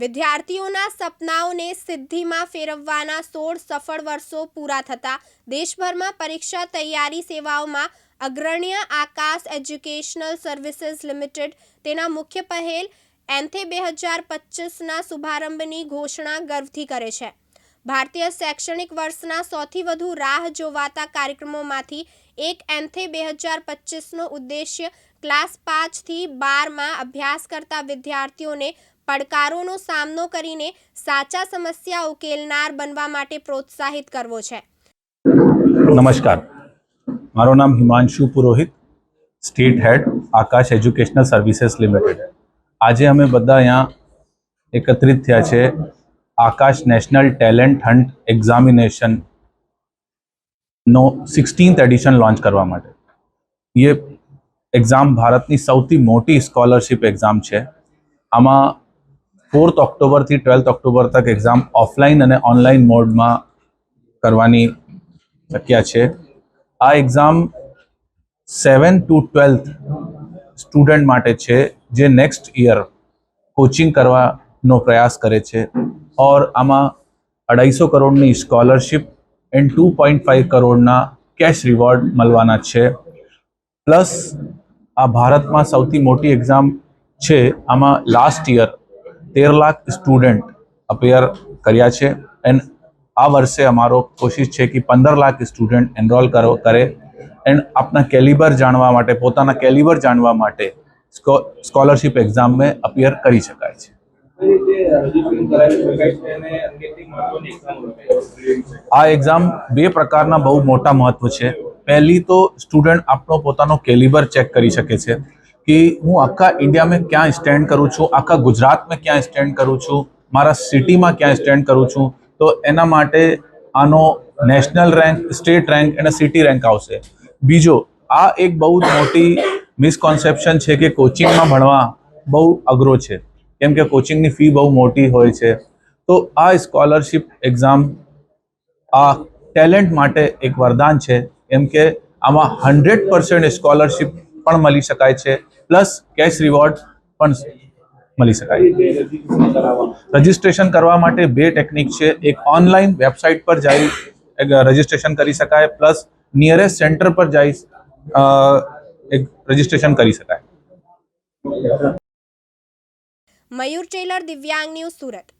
વિદ્યાર્થીઓના સપનાઓને સિદ્ધિમાં ફેરવવાના સોળ સફળ વર્ષો પૂરા થતા દેશભરમાં પરીક્ષા તૈયારી સેવાઓમાં અગ્રણ્ય આકાશ એજ્યુકેશનલ સર્વિસીસ લિમિટેડ તેના મુખ્ય પહેલ એન્થે બે હજાર પચીસના શુભારંભની ઘોષણા ગર્વથી કરે છે. ભારતીય શૈક્ષણિક વર્ષના સૌથી વધુ રાહ જોવાતા કાર્યક્રમોમાંથી એક એન્થે બે હજાર પચીસનો ઉદ્દેશ્ય ક્લાસ પાંચથી બારમાં અભ્યાસ કરતા વિદ્યાર્થીઓને પડકારોનો સામનો કરીને સાચા સમસ્યા ઉકેલનાર બનવા માટે પ્રોત્સાહિત કરવો છે. નમસ્કાર. મારું નામ Himanshu Purohit, state head, Aakash educational services limited. આજે અમે બધા અહીંયા એકત્રિત થયા છે Aakash national talent hunt examination નો સિક્સટીન્થ એડિશન લોન્ચ કરવા માટે. એ એક્ઝામ ભારતની સૌથી મોટી સ્કોલરશિપ એક્ઝામ છે. આમાં ફોર્થ ઓક્ટોબરથી ટ્વેલ્થ ઓક્ટોબર તક એક્ઝામ ઓફલાઈન અને ઓનલાઈન મોડમાં કરવાની શક્યા છે. આ exam seven to twelfth student માટે છે, જે નેક્સ્ટ યર કોચિંગ કરવાનો પ્રયાસ કરે છે. ઓર આમાં અઢાઈસો કરોડની scholarship and two point five કરોડના કેશ રિવોર્ડ મળવાના છે. પ્લસ આ ભારતમાં સૌથી મોટી એક્ઝામ છે, આમાં લાસ્ટ યર તેર લાખ સ્ટુડન્ટ અપેયર કર્યા છે. એન્ડ આ વર્ષે અમારો કોશિશ છે કે પંદર લાખ સ્ટુડન્ટ એનરોલ કરો, કરે. એન્ડ આપના કેલિબર જાણવા માટે, પોતાના કેલિબર જાણવા માટે સ્કોલરશિપ એક્ઝામમાં અપિયર કરી શકાય છે. આ એક્ઝામ બે પ્રકારના બહુ મોટા મહત્વ છે. પહેલી તો સ્ટુડન્ટ આપણો પોતાનો કેલિબર ચેક કરી શકે છે. કે હું આખા ઇન્ડિયામાં ક્યાં સ્ટેન્ડ કરું છું? આખા ગુજરાતમાં ક્યાં સ્ટેન્ડ કરું છું? મારા સિટીમાં ક્યાં સ્ટેન્ડ કરું છું? તો એના માટે આનો નેશનલ રેન્ક સ્ટેટ રેન્ક અને સિટી રેન્ક આવશે. બીજો, આ એક બહુ જ મોટી મિસકોન્સેપ્શન છે કે કોચિંગમાં ભણવા બહુ અઘરો છે. કેમ કે કોચિંગની ફી બહુ મોટી હોય છે. તો આ સ્કોલરશિપ એક્ઝામ આ ટેલેન્ટ માટે એક વરદાન છે. કેમ કે આમાં હંડ્રેડ પર્સન્ટ સ્કોલરશિપ પણ મળી શકાય છે. પ્લસ કેશ રિવોર્ડ પણ મળી શકાય. રજીસ્ટ્રેશન કરવા માટે બે ટેકનિક છે. એક ઓનલાઈન વેબસાઇટ પર જઈ રજિસ્ટ્રેશન કરી શકાય. પ્લસ નિયરેસ્ટ સેન્ટર પર જઈ એક રજિસ્ટ્રેશન કરી શકાય. મયુર ટેલર, દિવ્યાંગ ન્યૂઝ સુરત.